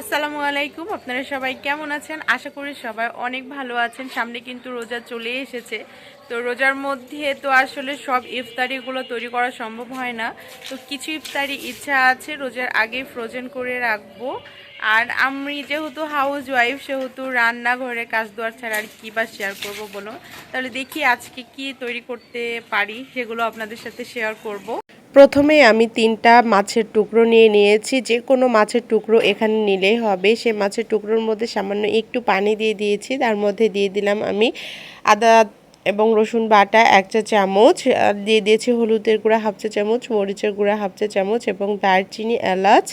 আসসালামু আলাইকুম, আপনারা সবাই কেমন আছেন? আশা করি সবাই অনেক ভালো আছেন। সামনে কিন্তু রোজা চলে এসেছে। তো রোজার মধ্যে তো আসলে সব ইফতারিগুলো তৈরি করা সম্ভব হয় না। তো কিছু ইফতারি ইচ্ছা আছে, রোজার আগে ফ্রোজেন করে রাখব। আর আমি যেহেতু হাউস ওয়াইফ সেহেতু রান্নাঘরে কাজ দোয়ার ছাড়া আর কী বা শেয়ার করব বলো তাহলে দেখি আজকে কি তৈরি করতে পারি, সেগুলো আপনাদের সাথে শেয়ার করব। প্রথমে আমি তিনটা মাছের টুকরো নিয়ে নিয়েছি, যে কোনো মাছের টুকরো এখানে নিলেই হবে। সে মাছের টুকরোর মধ্যে সামান্য একটু পানি দিয়ে দিয়েছি, তার মধ্যে দিয়ে দিলাম আমি আদা এবং রসুন বাটা এক চা চামচ দিয়ে দিয়েছি হলুদের গুঁড়া হাফ চা চামচ, মরিচের গুঁড়া হাফ চা চামচ এবং দারচিনি, এলাচ,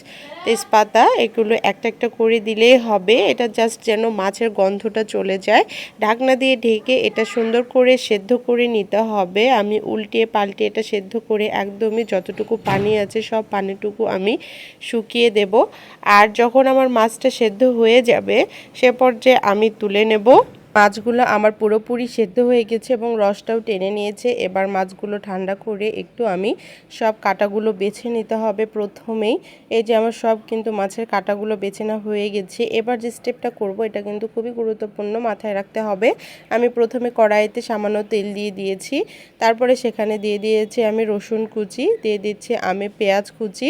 তেজপাতা, এগুলো একটা একটা করে দিলেই হবে। এটা জাস্ট যেন মাছের গন্ধটা চলে যায়। ঢাকনা দিয়ে ঢেকে এটা সুন্দর করে সেদ্ধ করে নিতে হবে। আমি উল্টিয়ে পাল্টে এটা সেদ্ধ করে একদমই যতটুকু পানি আছে সব পানিটুকু আমি শুকিয়ে দেব। আর যখন আমার মাছটা সেদ্ধ হয়ে যাবে, সে পর্যায়ে আমি তুলে নেব। মাছগুলো আমার পুরোপুরি সেদ্ধ হয়ে গেছে এবং রসটাও টেনে নিয়েছে। এবার মাছগুলো ঠান্ডা করে একটু আমি সব কাটাগুলো বেছে নিতে হবে প্রথমেই। এই যে আমার সব কিন্তু মাছের কাটাগুলো বেছে না হয়ে গেছে। এবার যে স্টেপটা করব, এটা কিন্তু খুবই গুরুত্বপূর্ণ মাথায় রাখতে হবে। আমি প্রথমে কড়াইতে সামান্য তেল দিয়ে দিয়েছি। তারপরে সেখানে দিয়ে দিয়েছি আমি রসুন কুচি, দিয়ে দিচ্ছি আমি পেঁয়াজ কুচি।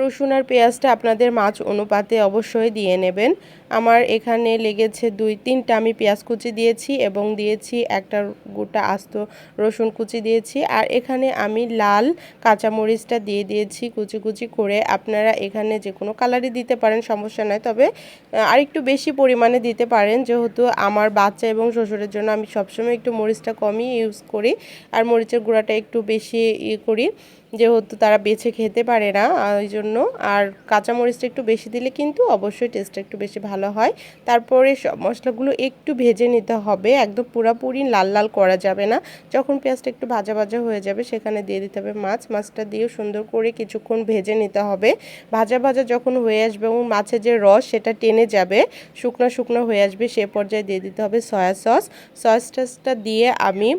রসুন আর পেঁয়াজটা আপনাদের মাছ অনুপাতে অবশ্যই দিয়ে নেবেন। আমার এখানে লেগেছে দুই তিনটা আমি পেঁয়াজ কুচি দিয়েছি এবং দিয়েছি একটা গোটা আস্ত রসুন কুচি দিয়েছি। আর এখানে আমি লাল কাঁচামরিচটা দিয়ে দিয়েছি কুচি কুচি করে। আপনারা এখানে যে কোনো কালারই দিতে পারেন, সমস্যা নয় তবে আরেকটু বেশি পরিমাণে দিতে পারেন। যেহেতু আমার বাচ্চা এবং শ্বশুরের জন্য আমি সবসময় একটু মরিচটা কমই ইউজ করি। আর মরিচের গুঁড়াটা একটু বেশি ইয়ে করি। যেহেতু তারা বেছে খেতে পারে না, ওই জন্য। আর কাঁচামরিচটা একটু বেশি দিলে কিন্তু অবশ্যই টেস্টটা একটু বেশি ভালো হয়। তারপরে সব মশলাগুলো একটু ভেজে নিতে হবে। একদম পুরাপুরি লাল লাল করা যাবে না। যখন পেঁয়াজটা একটু ভাজা ভাজা হয়ে যাবে, সেখানে দিয়ে দিতে হবে মাছ। মাছটা দিয়ে সুন্দর করে কিছুক্ষণ ভেজে নিতে হবে। ভাজা ভাজা যখন হয়ে আসবে এবং মাছের যে রস, সেটা টেনে যাবে। শুকনো শুকনো হয়ে আসবে, সে পর্যায়ে দিয়ে দিতে হবে সয়া সস সয়া সসটা দিয়ে আমি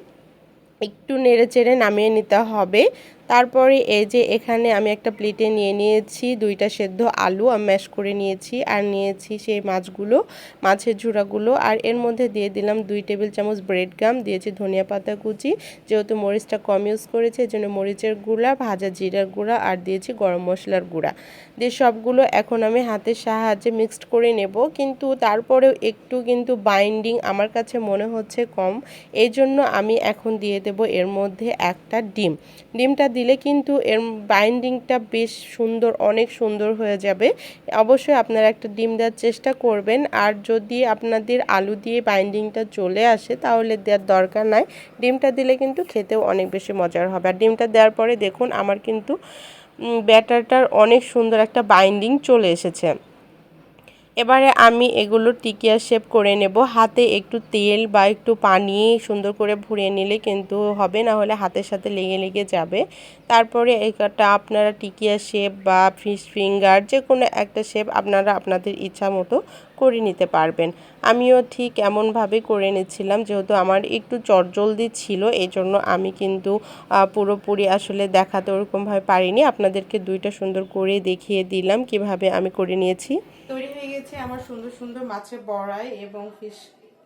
একটু নেড়ে চেড়ে নামিয়ে নিতে হবে। তারপরে এই যে এখানে আমি একটা প্লেটে নিয়ে নিয়েছি, দুইটা সেদ্ধ আলু আমি ম্যাশ করে নিয়েছি আর নিয়েছি সেই মাছগুলো, মাছের ঝুড়াগুলো। আর এর মধ্যে দিয়ে দিলাম দুই টেবিল চামচ ব্রেড গাম দিয়েছি ধনিয়া পাতা কুচি। যেহেতু মরিচটা কম ইউজ করেছে এই জন্য মরিচের গুঁড়া, ভাজা জিরার গুঁড়া আর দিয়েছি গরম মশলার গুঁড়া। দিয়ে সবগুলো এখন আমি হাতের সাহায্যে মিক্সড করে নেব। কিন্তু তারপরেও একটু কিন্তু বাইন্ডিং আমার কাছে মনে হচ্ছে কম। এই জন্য আমি এখন দিয়ে দেব এর মধ্যে একটা ডিম। ডিমটা দিলে কিন্তু এর বাইন্ডিংটা বেশ সুন্দর, অনেক সুন্দর হয়ে যাবে। অবশ্যই আপনারা একটা ডিম দেওয়ার চেষ্টা করবেন। আর যদি আপনাদের আলু দিয়ে বাইন্ডিংটা চলে আসে, তাহলে দেওয়ার দরকার নাই। ডিমটা দিলে কিন্তু খেতেও অনেক বেশি মজার হবে। আর ডিমটা দেওয়ার পরে দেখুন, আমার কিন্তু ব্যাটারটার অনেক সুন্দর একটা বাইন্ডিং চলে এসেছে। এবারে আমি এগুলো টিকিয়া শেপ করে নেব। হাতে একটু তেল বা একটু পানি সুন্দর করে ভরিয়ে নিলে কিন্তু হবে, না হলে হাতের সাথে লেগে লেগে যাবে। তারপরে এটা আপনারা টিকিয়া শেপ বা ফিশ ফিঙ্গার যে কোনো একটা শেপ আপনারা আপনাদের ইচ্ছা মতো করে নিতে পারবেন। আমিও ঠিক এমনভাবে করে নিচ্ছিলাম, যেহেতু আমার একটু চটজলদি ছিল এই জন্য আমি কিন্তু পুরোপুরি আসলে দেখাতে ওরকমভাবে পারিনি। আপনাদেরকে দুইটা সুন্দর করে দেখিয়ে দিলাম, কীভাবে আমি করে নিয়েছি। তৈরি হয়ে গেছে আমার সুন্দর সুন্দর মাছের বড়াই এবং ফিশ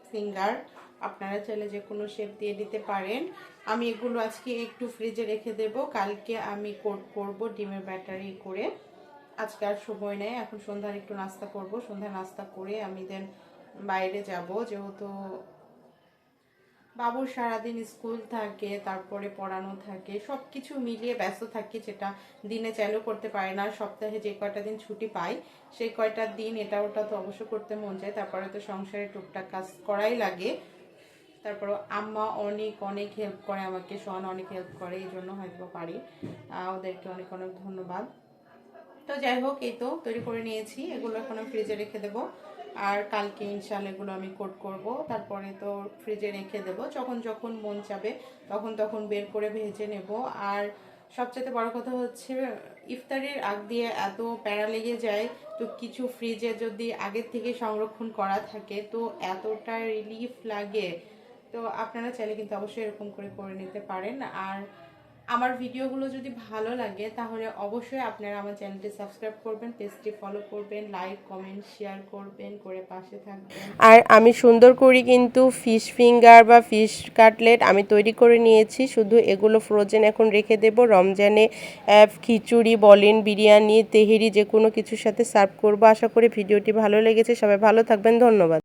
ফিঙ্গার আপনারা চাইলে যে কোনো শেপ দিয়ে দিতে পারেন। আমি এগুলো আজকে একটু ফ্রিজে রেখে দেব। কালকে আমি কোট করব ডিমের ব্যাটারি করে। আজকে আর সময় নেই। এখন সন্ধ্যার একটু নাস্তা করব। সন্ধ্যা নাস্তা করে আমি দেন বাইরে যাব। যেহেতু বাবুর সারাদিন স্কুল থাকে, তারপরে পড়ানো থাকে সব কিছু মিলিয়ে ব্যস্ত থাকি যেটা দিনে চাইলেও করতে পারে না। সপ্তাহে যে কয়টা দিন ছুটি পাই, সেই কয়টা দিন এটা ওটা তো অবশ্য করতে মন চায়। তারপরে তো সংসারে টুকটাক কাজ করাই লাগে। তারপর আম্মা অনেক অনেক হেল্প করে আমাকে, সোহান অনেক হেল্প করে, এই জন্য হয়তো পারি। ওদেরকে অনেক অনেক ধন্যবাদ। তো যাই হোক, এই তো তৈরি করে নিয়েছি। এগুলো এখন ফ্রিজে রেখে দেবো। আর কালকে ইনশাল এগুলো আমি কোট করব। তারপরে তো ফ্রিজে রেখে দেব। যখন যখন মন চাবে তখন তখন বের করে ভেজে নেব। আর সবচেয়ে বড় কথা হচ্ছে, ইফতারির আগ দিয়ে এত প্যারা লেগে যায়, তো কিছু ফ্রিজে যদি আগের থেকে সংরক্ষণ করা থাকে, তো এতটা রিলিফ লাগে। তো আপনারা চাইলে কিন্তু অবশ্যই এরকম করে করে নিতে পারেন। আর আমার ভিডিওগুলো যদি ভালো লাগে, তাহলে অবশ্যই আপনারা আমার চ্যানেলটি সাবস্ক্রাইব করবেন, পেজটি ফলো করবেন লাইক কমেন্ট শেয়ার করবেন, করে পাশে থাকবেন। আর আমি সুন্দর করে কিন্তু ফিশ ফিঙ্গার বা ফিশ কাটলেট আমি তৈরি করে নিয়েছি, শুধু এগুলো ফ্রোজেন এখন রেখে দেব। রমজানে খিচুড়ি, বলেন, বিরিয়ানি, তেহেরি যে কোনো কিছুর সাথে সার্ভ করব। আশা করি ভিডিওটি ভালো লেগেছে। সবাই ভালো থাকবেন। ধন্যবাদ।